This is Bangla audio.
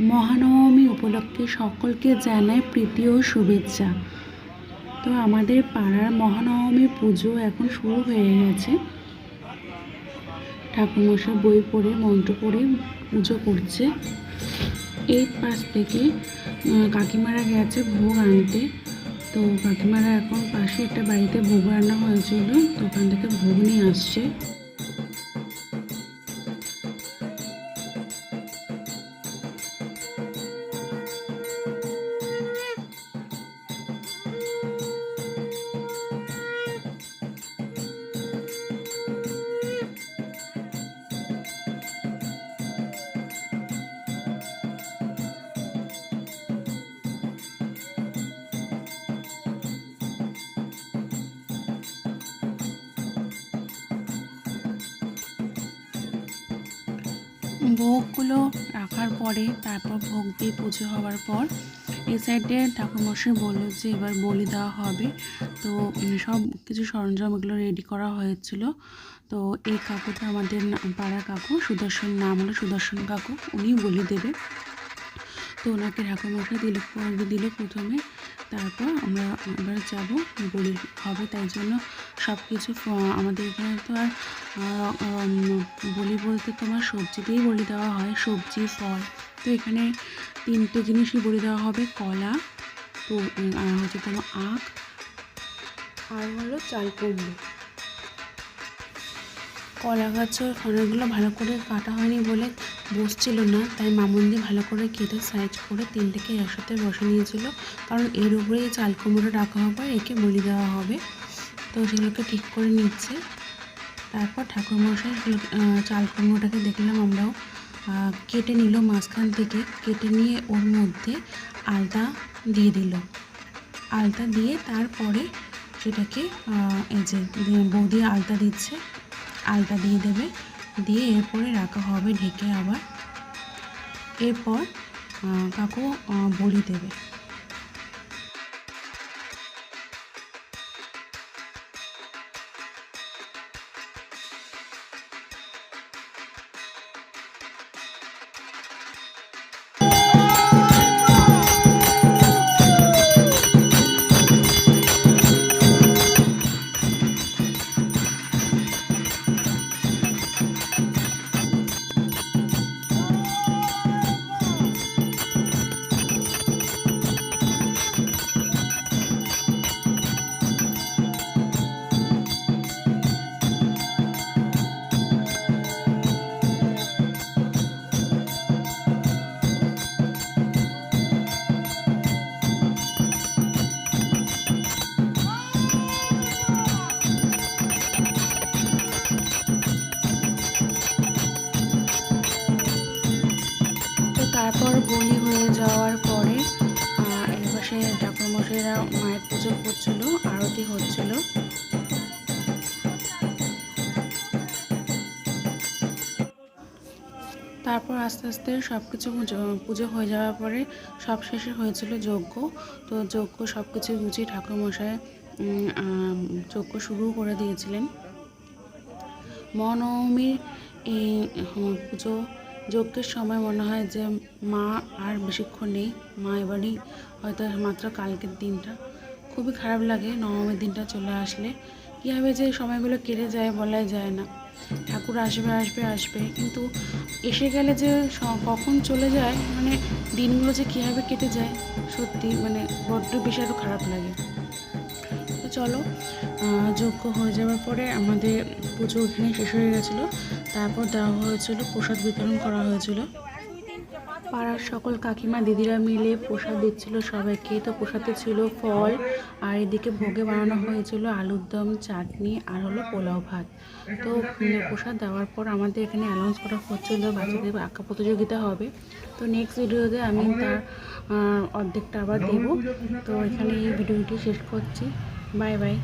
মহানবমী উপলক্ষে সকলকে জানাই প্রীতি ও শুভেচ্ছা। তো আমাদের পাড়ার মহানবমী পুজো এখন শুরু হয়ে গেছে। ঠাকুরমশাই বই পড়ে, মন্ত্র পড়ে, পুজো করছে। এই পাশ থেকে কাকিমারা গেছে ভোগ আনতে। তো কাকিমারা এখন পাশে একটা বাড়িতে ভোগ রান্না হয়েছিল। তো ওখান থেকে ভোগ নিয়ে আসছে। ভোগগুলো রাখার পরে তারপর ভোগ দিয়ে পুজো হওয়ার পর এই সাইডে ঠাকুরমশাই বলল যে এবার বলি দেওয়া হবে। তো সব কিছু সরঞ্জাম এগুলো রেডি করা হয়েছিল। তো এই কাকুটা আমাদের পাড়া কাকু, সুদর্শন নাম হলো সুদর্শন কাকু, উনি বলি দেবে। তো ওনাকে ঠাকুরমশাই দিল দিল প্রথমে। তারপর আমরা এবার যাব, বলি হবে। তাই জন্য সব কিছু আমাদের এখানে তো আর বলি বলতে তোমার সবজি দিয়েই বলি দেওয়া হয়, সবজি, ফল। তো এখানে তিনটে জিনিসই বলি দেওয়া হবে, কলা, তো আর হচ্ছে তোমার আখ, আর হলো চাল কুমড়ো। কলা গাছের ফলগুলো ভালো করে কাটা হয়নি বলে বসছিল না, তাই মামুন্দি ভালো করে কেটে সাইজ করে তিনটেকে একসাথে বসে নিয়েছিল। কারণ এর উপরেই চাল কুমড়ো রাখা হবে একে বলি দেওয়া হবে। তো সেগুলোকে ঠিক করে নিচ্ছে। তারপর ঠাকুরমশাই চাল কুমড়োটাকে দেখলাম আমরাও কেটে নিল মাঝখান থেকে, কেটে নিয়ে ওর মধ্যে আলতা দিয়ে দিল। আলতা দিয়ে তারপরে সেটাকে এই যে বৌদি আলতা দিচ্ছে, আলতা দিয়ে দেবে, দিয়ে এরপরে রাখা হবে ঢেকে আবার। এরপর কাকু বড়ি দেবে। তারপর বলি হয়ে যাওয়ার পরে আহ, এই পাশে ঠাকুরমশাইরা মায়ের পুজো করছিল আরতি হচ্ছিল। তারপর আস্তে আস্তে সব কিছু পুজো- হয়ে যাওয়ার পরে সব শেষে হয়েছিল যজ্ঞ। তো যজ্ঞ সব কিছু গুছিয়ে ঠাকুরমশাই যজ্ঞ শুরু করে দিয়েছিলেন। মহানবমীর এই পুজো যজ্ঞের সময় মনে হয় যে মা আর বেশিক্ষণ নেই, মা এবারই হয়তো মাত্র কালকের দিনটা। খুবই খারাপ লাগে নবমীর দিনটা চলে আসলে। কীভাবে যে সময়গুলো কেটে যায় বলাই যায় না। ঠাকুর আসবে আসবে আসবে। কিন্তু এসে গেলে যে কখন চলে যায় মানে দিনগুলো যে কীভাবে কেটে যায়, সত্যি মানে বড্ড বেশি খারাপ লাগে। চলো। যোগ্য হয়ে যাওয়ার পরে আমাদের পুজো ওখানে শেষ হয়ে গেছিল। তারপর দেওয়া হয়েছিল, প্রসাদ বিতরণ করা হয়েছিল। পাড়ার সকল কাকিমা দিদিরা মিলে প্রসাদ দিচ্ছিল সবাইকে। তো প্রসাদে ছিল ফল, আর এদিকে ভোগে বানানো হয়েছিল আলুর দম, চাটনি, আর হলো পোলাও ভাত। তো প্রসাদ দেওয়ার পর আমাদের এখানে অ্যানাউন্স করা হচ্ছিল, বাচ্চাদের আঁকা প্রতিযোগিতা হবে। তো নেক্সট ভিডিওতে আমি তার অর্ধেকটা আবার দেবো। তো এখানে এই ভিডিওটি শেষ করছি। Bye bye